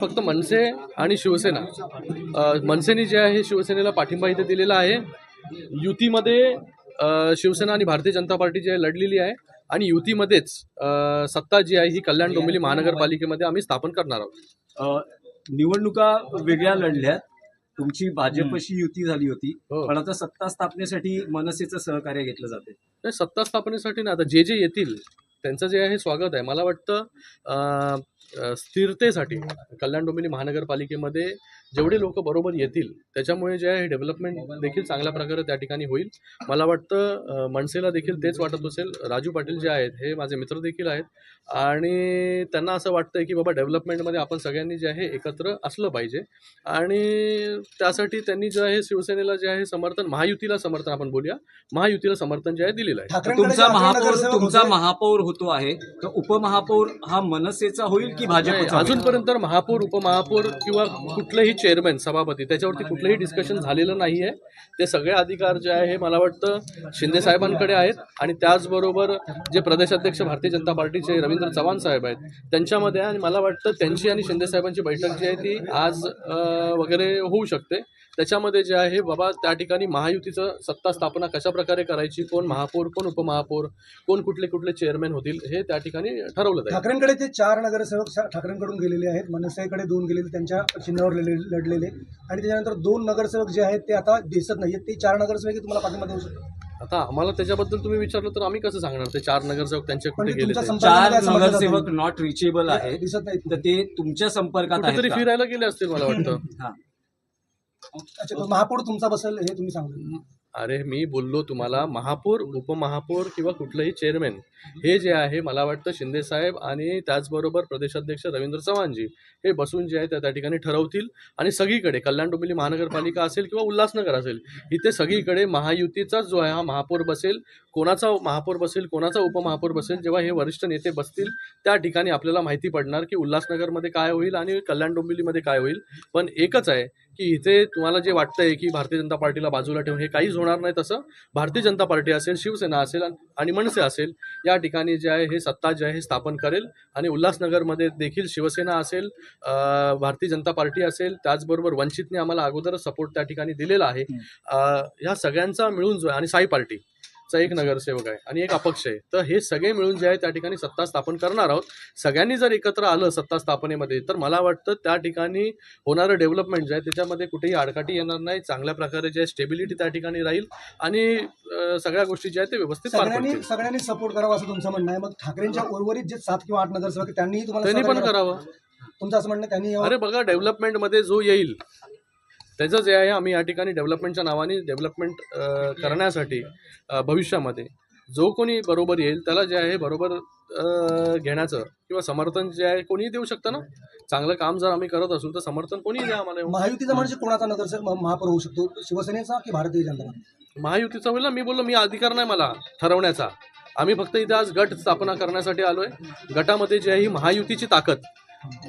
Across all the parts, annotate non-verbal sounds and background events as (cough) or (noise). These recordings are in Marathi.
फक्त मनसे आणि शिवसेना. मनसेने जे आहे शिवसेनेला पाठिंबा इथे दिलेला आहे. युतीमध्ये शिवसेना आणि भारतीय जनता पार्टी जी आहे लढलेली आहे. आणि युतीमध्येच सत्ता जी आहे ही कल्याण डोंबिवली महानगरपालिकेमध्ये आम्ही स्थापन करणार आहोत. निवडणुका वेगळ्या लढल्यात. तुमची भाजपशी युती झाली होती. हो. पण आता सत्ता स्थापनेसाठी मनसेचं सहकार्य घेतलं जाते सत्ता स्थापनेसाठी ना आता जे जे येतील त्यांचं जे आहे स्वागत आहे. मला वाटतं स्थिरतेसाठी कल्याण डोंबिवली महानगरपालिकेमध्ये जेवढे लोक बरोबर येतील त्याच्यामुळे जे आहे डेव्हलपमेंट देखील चांगल्या प्रकारे त्या ठिकाणी होईल. मला वाटतं मनसेला देखील तेच वाटत असेल. राजू पाटील जे आहेत हे माझे मित्र देखील आहेत. आणि त्यांना असं वाटतंय की बाबा डेव्हलपमेंटमध्ये आपण सगळ्यांनी जे आहे एकत्र असलं पाहिजे. आणि त्यासाठी त्यांनी जे आहे शिवसेनेला जे आहे समर्थन महायुतीला समर्थन आपण बोलूया. महायुतीला समर्थन जे आहे दिलेलं आहे. तुमचा महापौर तुमचा महापौर होतो आहे. तर उपमहापौर हा मनसेचा होईल की होईल? अजूनपर्यंत महापौर उपमहापौर किंवा कुठलेही चेअरमॅन सभापती त्याच्यावरती कुठलंही डिस्कशन झालेलं नाही आहे ते सगळे अधिकार जे आहे हे मला वाटतं शिंदे साहेबांकडे आहेत. आणि त्याचबरोबर जे प्रदेशाध्यक्ष भारतीय जनता पार्टीचे रवींद्र चव्हाण साहेब आहेत त्यांच्यामध्ये आणि मला वाटतं त्यांची आणि शिंदे साहेबांची बैठक जी आहे ती आज वगैरे होऊ शकते. त्याच्यामध्ये जे आहे बाबा त्या ठिकाणी महायुतीचं सत्ता स्थापना कशा प्रकारे करायची कोण महापौर कोण उपमहापौर कोण कुठले कुठले चेअरमॅन होतील हे त्या ठिकाणी ठरवलं जाईल. ठाकरेंकडे ते चार नगरसेवक ठाकरेंकडून गेलेले आहेत. मनसेकडे दोन गेलेले त्यांच्या चिन्हावर लढलेले आणि त्याच्यानंतर दोन नगरसेवक जे आहेत ते आता दिसत नाहीयेत ते चार नगरसेवक तुम्हाला पाठिंबा देऊ शकतो आता आम्हाला त्याच्याबद्दल तुम्ही विचारलं तर आम्ही कसं सांगणार ते चार नगरसेवक त्यांचे पण कुठे गेले ते? चार. नगरसेवक नॉट रिचेबल आहेत दिसत नाहीत तर ते तुमच्या संपर्कात आहेत कुठेतरी का? फिरायला गेले असतील मला वाटतं (laughs) हा. अच्छा तो महापौर तुमचा बसेल हे तुम्ही सांगू अरे मी बोललो तुम्हाला महापौर उपमहापौर किंवा कुठलंही चेअरमॅन हे जे आहे मला वाटतं शिंदे साहेब आणि त्याचबरोबर प्रदेशाध्यक्ष रवींद्र चव्हाणजी हे बसून जे आहे त्या त्या ठिकाणी ठरवतील. आणि सगळीकडे कल्याण डोंबिवली महानगरपालिका असेल किंवा उल्हासनगर असेल इथे सगळीकडे महायुतीचाच जो आहे हा महापौर बसेल. कोणाचा महापौर बसेल कोणाचा उपमहापौर बसेल जेव्हा हे वरिष्ठ नेते बसतील त्या ठिकाणी आपल्याला माहिती पडणार की उल्हासनगरमध्ये काय होईल आणि कल्याण डोंबिवलीमध्ये काय होईल. पण एकच आहे की इथे तुम्हाला जे वाटतंय की भारतीय जनता पार्टीला बाजूला ठेवून हे काहीच होणार नाही तसं भारतीय जनता पार्टी असेल शिवसेना असेल आणि मनसे असेल या ठिकाणी जे आहे हे सत्ता जे आहे हे स्थापन करेल. आणि उल्हासनगरमध्ये देखील शिवसेना असेल भारतीय जनता पार्टी असेल त्याचबरोबर वंचितने आम्हाला अगोदरच सपोर्ट त्या ठिकाणी दिलेला आहे. ह्या सगळ्यांचा मिळून जो आहे आणि साई पार्टी. चा एक नगरसेवक आहे आणि एक अपक्ष आहे. तर हे सगळे मिळून जे आहे त्या ठिकाणी सत्ता स्थापन करणार आहोत. सगळ्यांनी जर एकत्र आलं सत्ता स्थापनेमध्ये तर मला वाटतं त्या ठिकाणी होणारं डेव्हलपमेंट जे आहे त्याच्यामध्ये कुठेही आडकाठी येणार नाही. चांगल्या प्रकारे जे आहे स्टेबिलिटी त्या ठिकाणी राहील आणि सगळ्या गोष्टी ज्या आहेत ते व्यवस्थित पार सगळ्यांनी पडतील. सगळ्यांनी सपोर्ट करावा असं तुमचं म्हणणं आहे. मग ठाकरेंच्या उर्वरित जे सात किंवा आठ नगरसेवक आहेत, त्यांनीही तुम्हाला त्यांनी पण करावं. तुमचं असं म्हणणं आहे, त्यांनी यावं? अरे बघा डेव्हलपमेंटमध्ये जो येईल त्याचं जे आहे आम्ही या ठिकाणी डेव्हलपमेंटच्या नावाने डेव्हलपमेंट करण्यासाठी भविष्यामध्ये जो कोणी बरोबर येईल त्याला जे आहे बरोबर घेण्याचं किंवा समर्थन जे आहे कोणीही देऊ शकतं ना? चांगलं काम जर आम्ही करत असू तर समर्थन कोणीही द्या आम्हाला महायुतीचा म्हणजे कोणाचा नगरसेवक महापौर होऊ शकतो? शिवसेनेचा की भारतीय जनता महायुतीचा होईल ना? मी बोललो मी अधिकार नाही मला ठरवण्याचा. आम्ही फक्त इथे आज गट स्थापना करण्यासाठी आलोय. गटामध्ये जी आहे ही महायुतीची ताकद.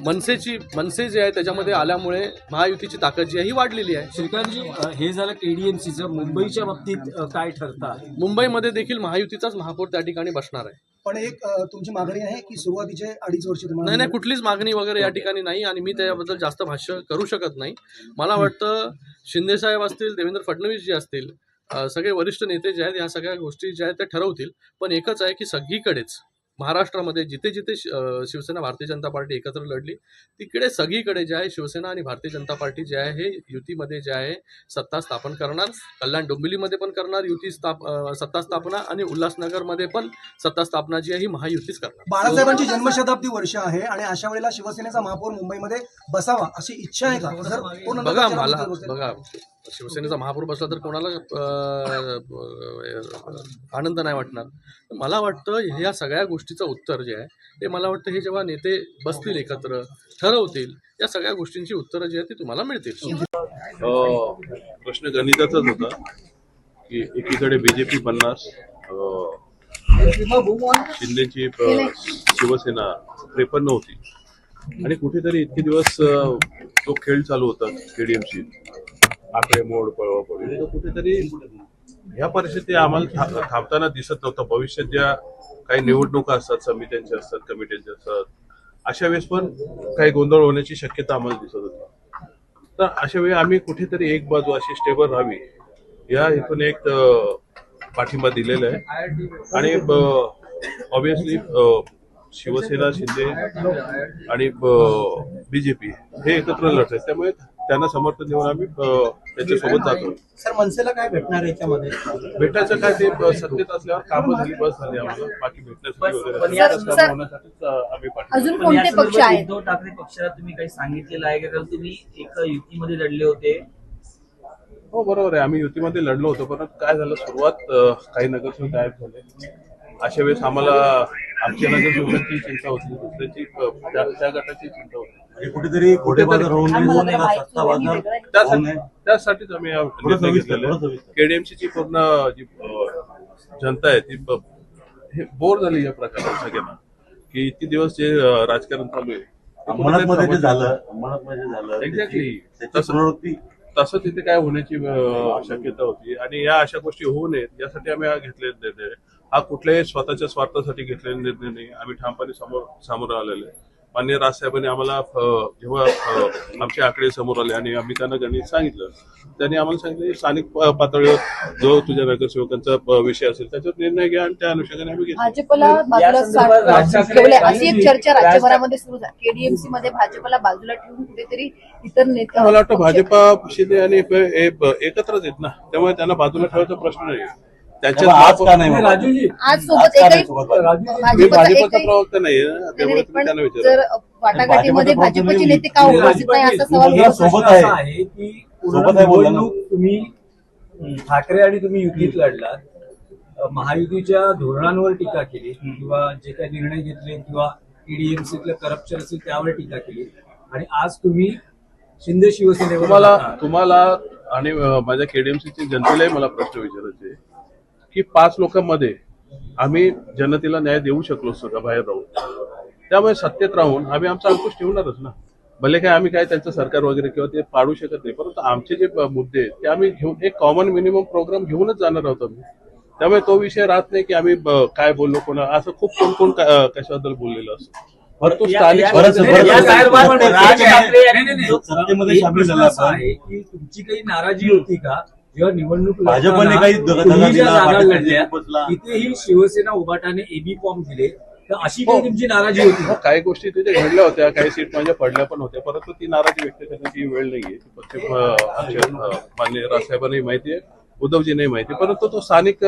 मनसेची मनसे जे आहे त्याच्यामध्ये आल्यामुळे महायुतीची ताकद जी आहे ही वाढलेली आहे. श्रीकांतजी हे झालं केडीएमसीचं मुंबईच्या बाबतीत काय ठरतं मुंबईमध्ये देखील महायुतीचाच महापौर त्या ठिकाणी बसणार आहे. पण एक तुमची मागणी आहे की सुरुवातीचे अडीच वर्ष नाही नाही कुठलीच मागणी वगैरे या ठिकाणी नाही आणि मी त्याबद्दल जास्त भाष्य करू शकत नाही. मला वाटतं शिंदे साहेब असतील देवेंद्र फडणवीस जी असतील सगळे वरिष्ठ नेते जे आहेत ह्या सगळ्या गोष्टी ज्या आहेत त्या ठरवतील. पण एकच आहे की सगळीकडेच महाराष्ट्रामध्ये जिथे जिथे शिवसेना भारतीय जनता पार्टी एकत्र लढली तिकडे सगळीकडे जे आहे शिवसेना आणि भारतीय जनता पार्टी जे आहे हे युतीमध्ये जे आहे सत्ता स्थापन करणार. कल्याण डोंबिवलीमध्ये पण करणार युती स्थाप सत्ता स्थापना आणि उल्हासनगरमध्ये पण सत्ता स्थापना जी आहे ही महायुतीच करणार. बाळासाहेबांची जन्मशताब्दी वर्ष आहे आणि अशा वेळेला शिवसेनेचा महापौर मुंबईमध्ये बसावा अशी इच्छा आहे का? बघा मला. बघा. शिवसेनेचा महापौर बसला तर कोणाला आनंद नाही वाटणार. मला वाटतं ह्या सगळ्या गोष्टीचं उत्तर जे आहे ते मला वाटतं हे जेव्हा नेते बसतील एकत्र ठरवतील या सगळ्या गोष्टींची उत्तरं जी आहेत ती तुम्हाला मिळतील. प्रश्न गणिताचाच होता की एकीकडे बीजेपी बनणार शिंदेची शिवसेना त्रेपन्न होती. आणि कुठेतरी इतके दिवस तो खेळ चालू होता केडीएमसी आकडेमोड पळवा कुठेतरी ह्या परिस्थिती आम्हाला थांबताना दिसत नव्हतं. भविष्यात ज्या काही निवडणुका असतात समित्यांच्या असतात कमिट्यांच्या असतात अशा वेळेस पण काही गोंधळ होण्याची शक्यता आम्हाला दिसत होती. तर अशा वेळी आम्ही कुठेतरी एक बाजू अशी स्टेबल राहावी या इथून एक पाठिंबा दिलेला आहे. आणि ऑब्विसली शिवसेना शिंदे आणि बीजेपी हे एकत्र लढत आहेत. त्यामुळे त्यांना समर्थन देऊन आम्ही त्यांच्यासोबत जातो. सर मनसेला काय भेटणार याच्यामध्ये? भेटायचं काय ते सत्तेत असल्यावर कामं झाली बस झाली आम्हाला. बाकी भेटण्यासाठी पण वगैरे या असं सर- होण्यासाठीच अं, आम्ही पाठिंबा अजून पण कोणते पक्ष आहेत? उद्धव ठाकरे पक्षाला तुम्ही काही सांगितलेलं आहे का? कारण तुम्ही एका युतीमध्ये लढले होते. हो बरोबर आहे. आम्ही युतीमध्ये लढलो होतो परंतु काय झालं? सुरुवात अं, काही नगरसेवक गायब झाले. अशा वेळेस आम्हाला चिंता होती दुसऱ्याची त्या त्या गटाची चिंता होती म्हणजे कुठेतरी खोटे बाजार होऊ नये सत्ता. होऊ त्यासाठी नये त्यासाठीच आम्ही हा निर्णय सविस्तर, घेतलेला थोडं सविस्तर. केडीएमसी ची पूर्ण जी अं, जनता आहे ती ब- हे बोर झाली या प्रकारे सगळ्यांना की इतके दिवस जे अं, राजकारण चालू आहे ते झालं झालं Exactly. त्याची- त्याची पुनरावृत्ती तसं तिथे काय होण्याची अं, शक्यता होती आणि या अशा गोष्टी होऊ नयेत यासाठी आम्ही हा घेतलेला निर्णय आहे. हा कुठल्याही स्वतःच्या स्वार्थासाठी घेतलेला निर्णय नाही. आम्ही ठामपणे समोर सामोरं आलेलो आहे. मान्य राजसाहेबांनी आम्हाला जेव्हा आमचे आकडे समोर आले आणि आम्ही त्यांना गणित सांगितलं त्यांनी आम्हाला सांगितलं की स्थानिक पातळीवर जो तुझ्या नगरसेवकांचा विषय असेल त्याच्यावर निर्णय घ्या आणि त्या अनुषंगाने आम्ही घेतला अशी एक चर्चा राज राज्यभरामध्ये सुरू झाली. केडीएमसी मध्ये भाजपला बाजूला ठेवून कुठेतरी इतर नेते मला वाटतं भाजपा शिंदे आणि एकत्रच आहेत ना. त्यामुळे त्यांना बाजूला ठेवायचा प्रश्न नाही त्यामुळे आज का नाही? राजूजी आज सोबत आज का नाही एकही सोबत? मी भाजपचा भाजपचा एकही प्रवक्ता ना, नाही, त्यामुळे नाही, तुम्ही पण जर विचारा वाटाघाटीमध्ये भाजपचा नेते का नाही, उपस्थित नाही असा सवाल. सोबत आहे. असा आहे की सोबत आहे बोलला ना. निवडणूक तुम्ही हं, ठाकरे आणि तुम्ही युतीत लढलात अ, महायुतीच्या धोरणांवर टीका केली किंवा जे काही निर्णय घेतले किंवा ईडीएमसीतलं करप्शन असेल त्यावर टीका केली आणि आज तुम्ही शिंदे शिवसेनेवर तुम्हाला. तुम्हाला आणि अं, माझ्या केडीएमसीच्या जनतेलाही मला प्रश्न विचारायचे आहे की पाच लोकांमध्ये आम्ही जनतेला न्याय देऊ शकलो का बाहेर राहून. त्यामुळे सत्तेत राहून आम्ही आमचा अंकुश ठेवणारच ना. भले काय आम्ही काय त्यांचं सरकार वगैरे किंवा ते पाडू शकत नाही परंतु आमचे जे मुद्दे आहेत ते आम्ही घेऊन एक कॉमन मिनिमम प्रोग्राम घेऊनच जाणार आहोत आम्ही. त्यामुळे तो विषय राहत नाही की आम्ही काय बोललो कोणा असं खूप कोण कोण कशाबद्दल बोललेलं असतं. परंतु स्थानिक. सत्तेमध्ये. आहे की तुमची काही नाराजी होती का? जेव्हा निवडणूक भाजपने काही. तिथेही शिवसेना उभाटाने एबी फॉर्म दिले. तर अशी काही हो. तुमची नाराजी होती? हो, काही गोष्टी तिथे घडल्या होत्या काही सीट माझ्या पडल्या पण होत्या. परंतु ती नाराजी व्यक्त करण्याची वेळ नाहीये. माननीय राजसाहेबांनाही माहिती आहे उद्धवजींनाही माहिती आहे. परंतु तो स्थानिक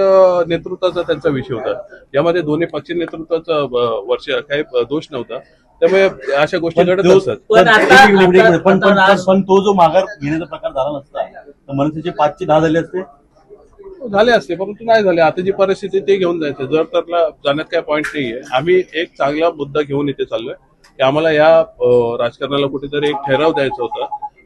नेतृत्वाचा त्यांचा विषय होता. यामध्ये दोन्ही पक्ष नेतृत्वाचा वर्ष काही दोष नव्हता. त्यामुळे अशा गोष्टी घडत असतात. पण तो जो माघार घेण्याचा प्रकार झाला नसता तर मनसेचे पाचशे दहा झाले असते. झाले असते परंतु नाही झाले. आता जी परिस्थिती ते घेऊन जायचं जर तरला जाण्यात काय पॉईंट नाहीये. आम्ही एक चांगला मुद्दा घेऊन इथे चाललोय. की आम्हाला या राजकारणाला कुठेतरी एक ठराव द्यायचा होता.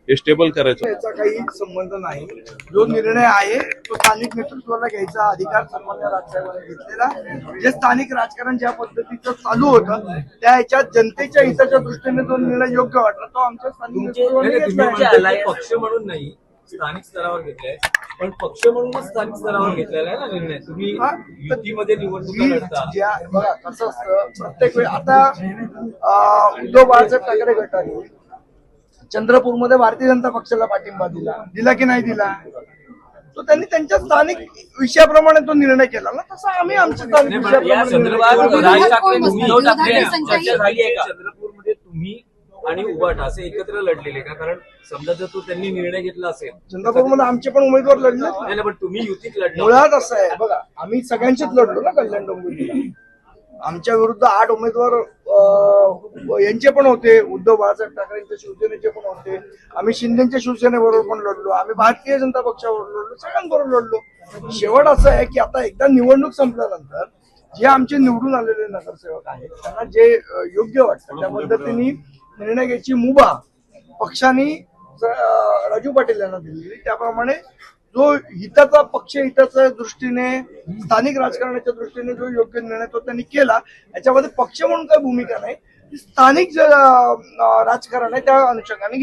हे स्टेबल करायचं. याचा काही संबंध नाही. जो निर्णय आहे तो स्थानिक नेतृत्वाला घ्यायचा अधिकार सामान्य राजकारणाने घेतलेला. आहे. जे स्थानिक राजकारण ज्या पद्धतीचं चालू होतं त्या ह्याच्यात जनतेच्या हिताच्या दृष्टीने जो निर्णय योग्य वाटला तो आमच्या स्थानिक पक्ष म्हणून नाही. स्थानिक स्तरावर घेतलाय. पण पक्ष म्हणूनच स्थानिक स्तरावर घेतलेला आहे ना निर्णय. तुम्ही हा, युतीमध्ये निवडणुका जी- लढता. ज्या बघा कसं असतं प्रत्येक वेळी आता अं, उद्धव बाळासाहेब ठाकरे गटाने चंद्रपूरमध्ये भारतीय जनता पक्षाला पाठिंबा दिला. दिला की नाही दिला? तो त्यांनी त्यांच्या स्थानिक विषयाप्रमाणे तो निर्णय केला ना. तसा आम्ही आमच्या स्थानिक नाही, पण या विषयाप्रमाणे संदर्भात केला. राज ठाकरे? उद्धव ठाकरे चर्चा झाली आहे का? तुम्ही आणि उभाट असे एकत्र लढलेले का? कारण समजा जर तो त्यांनी निर्णय घेतला असेल चंद्रपूरमध्ये आमचे पण उमेदवार लढले नाही पण तुम्ही युतीत लढला. मुळात असं आहे बघा आम्ही सगळ्यांचीच लढलो ना कल्याण डोंबिवलीला. आमच्या विरुद्ध आठ उमेदवार अं, यांचे पण होते उद्धव बाळासाहेब ठाकरेंच्या शिवसेनेचे पण होते. आम्ही शिंदेच्या शिवसेनेबरोबर पण लढलो. आम्ही भारतीय जनता पक्षाबरोबर लढलो सगळ्यांबरोबर लढलो. शेवट असं आहे की आता एकदा निवडणूक संपल्यानंतर जे आमचे निवडून आलेले नगरसेवक आहेत त्यांना जे अं, योग्य वाटतं त्या पद्धतीने निर्णय घ्यायची मुभा पक्षाने राजू पाटील यांना दिलेली. त्याप्रमाणे जो हिताचा पक्ष हिताच्या दृष्टीने स्थानिक राजकारणाच्या दृष्टीने जो योग्य निर्णय तो त्यांनी केला याच्यामध्ये पक्ष म्हणून काही भूमिका नाही स्थानिक जे राजकारण आहे त्या अनुषंगाने